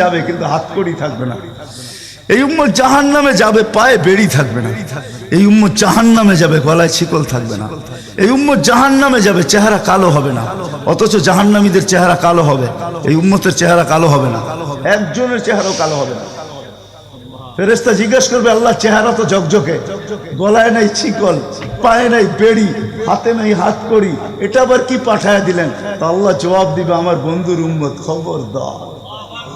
যাবে, কিন্তু হাত কড়ি থাকবে না। এই উম্মত জাহান নামে যাবে, পায়ে বেড়ি থাকবে না। এই উম্মত জাহান নামে যাবে, গলায় শিকল থাকবে না। এই উম্মত জাহান নামে যাবে, চেহারা কালো হবে না। অথচ জাহান্নামীদের চেহারা কালো হবে। এই উম্মতের চেহারা কালো হবে না। একজনের চেহারাও কালো হবে না। ফেরেস্তা জিজ্ঞেস করবে আল্লাহ চেহারা তো জকজকে গলায় নাই চিকল পায়ে নাই বেড়ি, হাতে নাই হাত করি এটা আবার কি পাঠায় দিলেন? তো আল্লাহ জবাব দিবে, আমার বন্ধুর উম্মত খবর দাও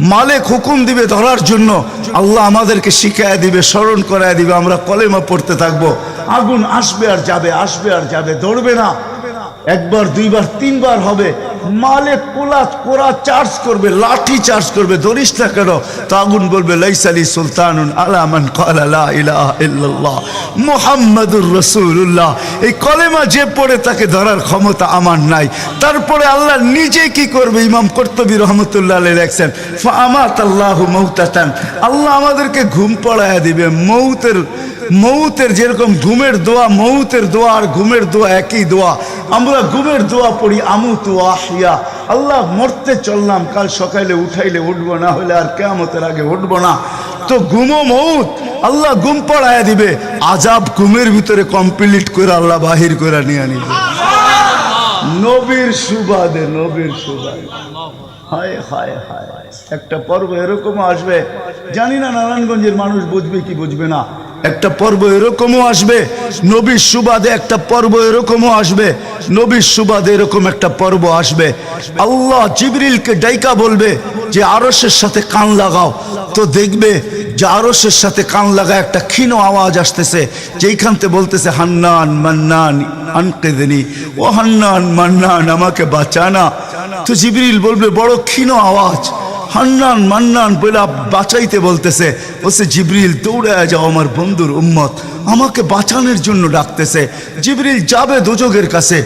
মালিক হুকুম দিবে ধরার জন্য আল্লাহ আমাদেরকে শিখায় দিবে, স্মরণ করায় দিবে, আমরা কলেমা পড়তে থাকব। আগুন আসবে আর যাবে, আসবে আর যাবে দৌড়বে না। একবার, দুইবার, তিনবার হবে। মালিক কোলা কোরা চার্জ করবে, লাঠি চার্জ করবে, ধরিস না কেন? তো আগুন বলবে লাইসালি সুলতানুন আলামান ইল্লাল্লাহ, মুহাম্মাদুর রাসূলুল্লাহ। এই কলেমা যে পড়ে তাকে ধরার ক্ষমতা আমার নাই। তারপরে আল্লাহ নিজে কি করবে? ইমাম কর্তবী রহমতুল্লাহ আলাইহি লেখছেন ফামাত আল্লাহু মাউতাতান। আল্লাহ আমাদেরকে ঘুম পড়ায় দিবে, মৌতের মৌতের যেরকম ঘুমের দোয়া, মৌতের দোয়া আর ঘুমের দোয়া একই দোয়া। আমরা ঘুমের দোয়া পড়ি আমু তু আহিয়া। আল্লাহ, মরতে চললাম, কাল সকালে উঠাইলে উঠবো না হলে আর কেমতের আগে উঠবো না। তো ঘুমো মৌত, আল্লাহ ঘুম পড়ায় দিবে। আজাব ঘুমের ভিতরে কমপ্লিট করে আল্লাহ বাহির করে নিয়ে নিবে। নবীর সুবাদে নবীর সুবাদে। হায় হায় হায়। একটা পর্ব এরকম আসবে। জানি না নারায়ণগঞ্জের মানুষ বুঝবে কি বুঝবে না। একটা পর্ব এরকমও আসবে, নবীর সুবাদে একটা পর্ব এরকমও আসবে, নবীর সুবাদে এরকম একটা পর্ব আসবে। আল্লাহ জিবরিলকে ডাইকা বলবে যে আরসের সাথে কান লাগাও। তো দেখবে যে আরসের সাথে কান লাগা একটা ক্ষীণ আওয়াজ আসতেছে যেইখানতে বলতেছে, হান্নান মান্নান আনকেদিনী, ও হান্নান মান্নান, আমাকে বাঁচানা। তো জিবরিল বলবে, বড় ক্ষীণ আওয়াজ। হান্নান মান্নান বলে বাঁচাইতে বলতেছে। বলছে, জিবরিল, দৌড়ায় যাও আমার বন্ধুর উম্মত। আমাকে বাঁচানোর জন্য ডাকতেছে। জিবরিল যাবে দুযোগের কাছে।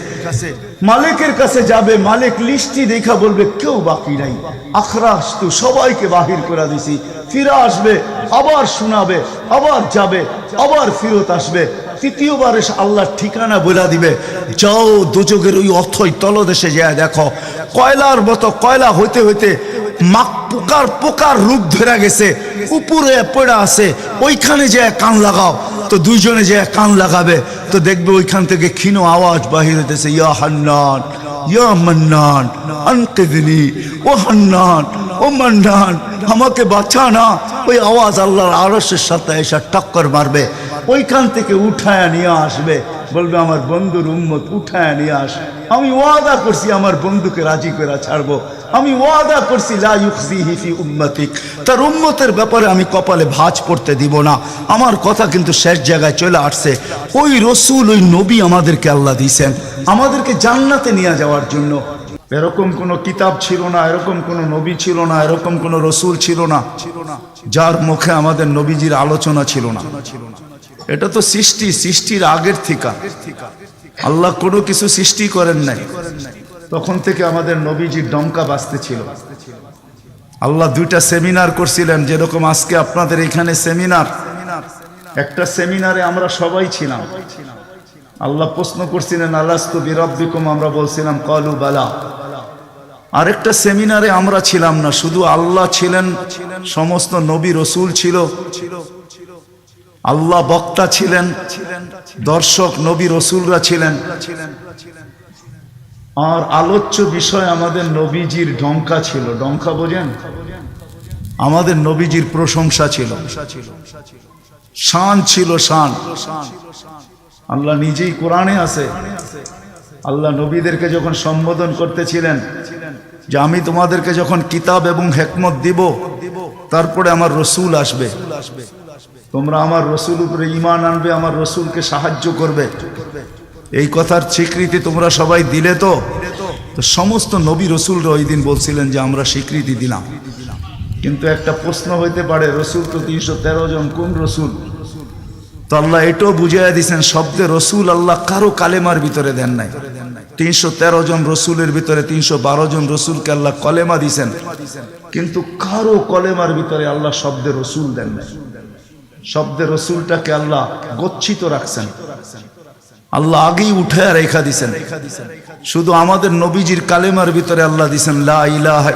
মালিকের কাছে যাবে। মালিক লিস্টি দেখা বলবে, কেউ বাকি নাই। আখরাস তো সবাইকে বাহির করে দিছি। ফিরে আসবে, আবার শোনাবে, আবার যাবে, আবার ফিরত আসবে। তৃতীয়বার এসে আল্লাহর ঠিকানা বলে দিবে। যাও দুযোগের ওই অথই তলদেশে যায় দেখো। কয়লার মতো কয়লা হইতে হইতে মাক পোকার পোকার রূপ ধরে গেছে, উপরে পড়ে আছে, ওইখানে যে কান লাগাও। তো দুইজনে যে কান লাগাবে, তো দেখবে ওইখান থেকে ক্ষীণ আওয়াজ বাহির হইতেছে, ইয়া হান্নান, ইয়া মান্নান, আনকেদিনী, ও হান্নান, ও মান্নান, আমাকে বাঁচা না। ওই আওয়াজ আল্লাহর আরসের সাথে এসে টক্কর মারবে, ওইখান থেকে উঠায় নিয়ে আসবে। বলবে, আমার বন্ধুর উম্মত উঠায় নিয়ে আস। আমি ওয়াদা করছি আমার বন্ধুকে রাজি করে ছাড়বো। আমি ওয়াদা করছি উম্মতিক। তার উম্মতের ব্যাপারে আমি কপালে ভাঁজ পড়তে দিব না। আমার কথা কিন্তু শেষ জায়গায় চলে আসছে। ওই রসুল, ওই নবী আমাদেরকে আল্লাহ দিয়েছেন। আমাদেরকে জান্নাতে নিয়ে যাওয়ার জন্য। এরকম কোনো কিতাব ছিল না, এরকম কোনো নবী ছিল না, এরকম কোনো রসুল ছিল না, যার মুখে আমাদের নবীজির আলোচনা ছিল না। এটা তো সৃষ্টি, সৃষ্টির আগের থেকে আল্লাহ কোনো কিছু সৃষ্টি করেন নাই। তখন থেকে আমাদের নবীজির ডঙ্কা বাঁচতে ছিল। আল্লাহ দুইটা সেমিনার করছিলেন, যেরকম আজকে আপনাদের এখানে সেমিনার। একটা সেমিনারে আমরা সবাই ছিলাম। আল্লাহ প্রশ্ন করছিলেন আল্লাস্তু বিরব্বিকুম? আমরা বলছিলাম, কলু বালা। আরেকটা সেমিনারে আমরা ছিলাম না, শুধু আল্লাহ ছিলেন, সমস্ত নবী রসুল ছিল। আল্লাহ বক্তা ছিলেন, দর্শক, নবী রসুলরা ছিলেন। আর আলোচ্য বিষয় আমাদের নবীজির ডঙ্কা ছিল। ডঙ্কা বোঝেন? আমাদের নবীজির প্রশংসা ছিল। শান ছিল শান। আল্লাহ নিজেই কোরআনে আছে। আল্লাহ নবীদেরকে যখন সম্বোধন করতেছিলেন যে আমি তোমাদেরকে যখন কিতাব এবং হেকমত দিব, তারপরে আমার রসুল আসবে। তোমরা আমার রসুল উপরে ইমান আনবে, আমার রসুলকে সাহায্য করবে। এই কথার স্বীকৃতি তোমরা সবাই দিলে তো? তো সমস্ত নবী রসুলরা ওই দিন বলছিলেন যে আমরা স্বীকৃতি দিলাম। কিন্তু একটা প্রশ্ন হইতে পারে, রসুল তো তিনশো তেরো জন, কোন রসুল? তো আল্লাহ এটাও বুঝাইয়া দিছেন, শব্দে রসুল আল্লাহ কারও কালেমার ভিতরে দেন নাই। তিনশো তেরো জন রসুলের ভিতরে তিনশো বারো জন রসুলকে আল্লাহ কলেমা দিছেন। কিন্তু কারও কলেমার ভিতরে আল্লাহ শব্দে রসুল দেন নাই। শব্দে রসুলটাকে আল্লাহ গচ্ছিত রাখছেন। আল্লাহ আগেই উঠে আর রেখা দিছেন। শুধু আমাদের নবীজির কালেমার ভিতরে আল্লাহ দিছেন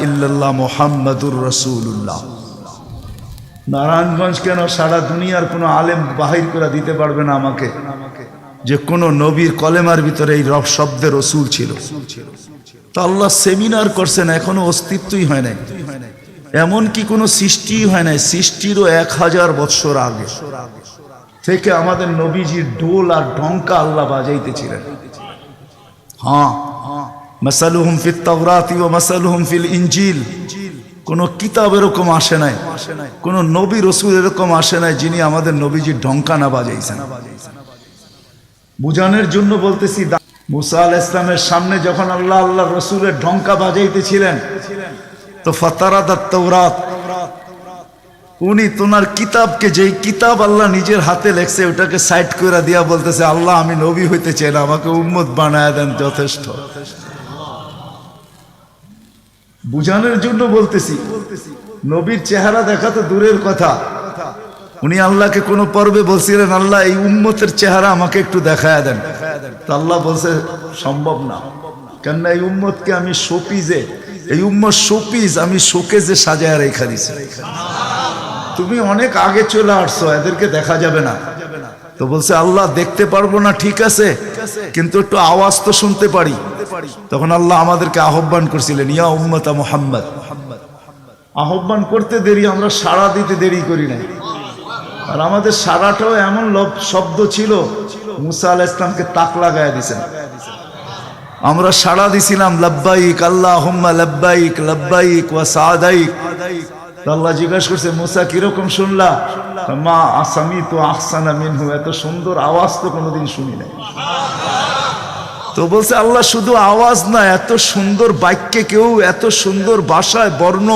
ইল্লাল্লাহ মোহাম্মদুর রসুল্লাহ নারায়ণগঞ্জ কেন সারা দুনিয়ার কোনো আলেম বাহির করে দিতে পারবে না আমাকে? যে কোন নবীর কলেমার ভিতরে এই রব শব্দের রসুল ছিল। তো আল্লাহ সেমিনার করছেন, এখনও অস্তিত্বই হয় নাই। এমন কি কোনো সৃষ্টি হয় নাই? সৃষ্টিরও এক হাজার বৎসর আগে। থেকে আমাদের নবীজির ডোল আর ডঙ্কা আল্লাহ বাজাইতেছিলেন। হ্যাঁ। মাসালুহুম ফিত তাওরাতি ওয়া মাসালুহুম ফিল ইনজিল। কোন কিতাব এরকম আসে নাই। কোন নবী রসুল এরকম আসে নাই যিনি আমাদের নবীজির ঢঙ্কা না বাজাইছেন। বুঝানোর জন্য বলতেছি মুসা আল ইসলামের সামনে যখন আল্লাহ আল্লাহ রসুলের ঢঙ্কা বাজাইতেছিলেন তো ফতারাত তৌরাত উনি তোমার কিতাবকে যেই কিতাব আল্লাহ নিজের হাতে লেখছে, ওটাকে সাইড করে দিয়া বলতেছে, আল্লাহ, আমি নবী হইতে চাই না, আমাকে উম্মত বানায় দেন যথেষ্ট। বুঝানোর জন্য বলতেছি, নবীর চেহারা দেখা তো দূরের কথা। উনি আল্লাহকে কোনো পর্বে বলছিলেন, আল্লাহ, এই উম্মতের চেহারা আমাকে একটু দেখায় দেন। তো আল্লাহ বলছে, সম্ভব না। কেননা এই উম্মতকে আমি শোপিজে এই উম্মত শোপিস, আমি শোকেজে সাজায় রেখা দিছি। তুমি অনেক আগে চলে আসছো, এদেরকে দেখা যাবে না। তো বলছে, আল্লাহ দেখতে পারব না, ঠিক আছে, কিন্তু একটু আওয়াজ তো শুনতে পারি। তখন আল্লাহ আমাদেরকে আহ্বান করছিলেন, ইয়া উম্মতা মোহাম্মদ। আহ্বান করতে দেরি, আমরা সাড়া দিতে দেরি করি নাই। আর আমাদের সারাটাও এমন শব্দ ছিল, মুসা আল ইসলামকে তাক লাগায় দিছেন। আমরা সাড়া দিছিলাম, লব্বাইক আল্লাহ হুম্মা লব্বাইক লব্বাইক ওয়া সাদাইক। আল্লাহ জিজ্ঞাসা করছে, মুসা কীরকম শুনলা? মা আসামি তো আহসানা মিনহু। এত সুন্দর আওয়াজ তো কোনোদিন শুনি নাই। তো বলছে, আল্লাহ শুধু আওয়াজ না, এত সুন্দর বাক্যে কেউ, এত সুন্দর বাসায় বর্ণ,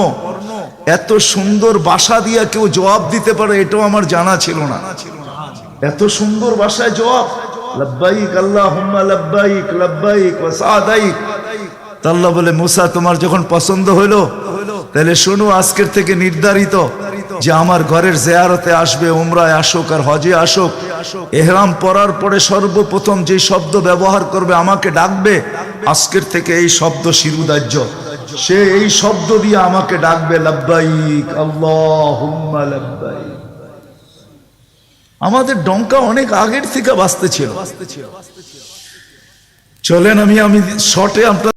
এত সুন্দর বাসা দিয়া কেউ জবাব দিতে পারে, এটাও আমার জানা ছিল না। এত সুন্দর বাসায় জবাব লব্বাইক আল্লাহ হুম্মা লব্বাইক লব্বাইক ওয়া সাদাইক। আল্লাহ বলে, মুসা, তোমার যখন পছন্দ হইল, তাহলে শোনো, আজকের থেকে নির্ধারিত যে আমার ঘরের জেয়ারতে আসবে, উমরায় আসুক আর হজে আসুক। এহরাম পরার পরে সর্বপ্রথম যে শব্দ ব্যবহার করবে, আমাকে ডাকবে, আজকের থেকে এই শব্দ শিরুদার্য সে এই শব্দ দিয়ে আমাকে ডাকবে, লব্বাইক আল্লাহ লব্বাইক। আমাদের ডঙ্কা অনেক আগের থেকে বাঁচতে ছিল। চলেন আমি আমি শর্টে আপনার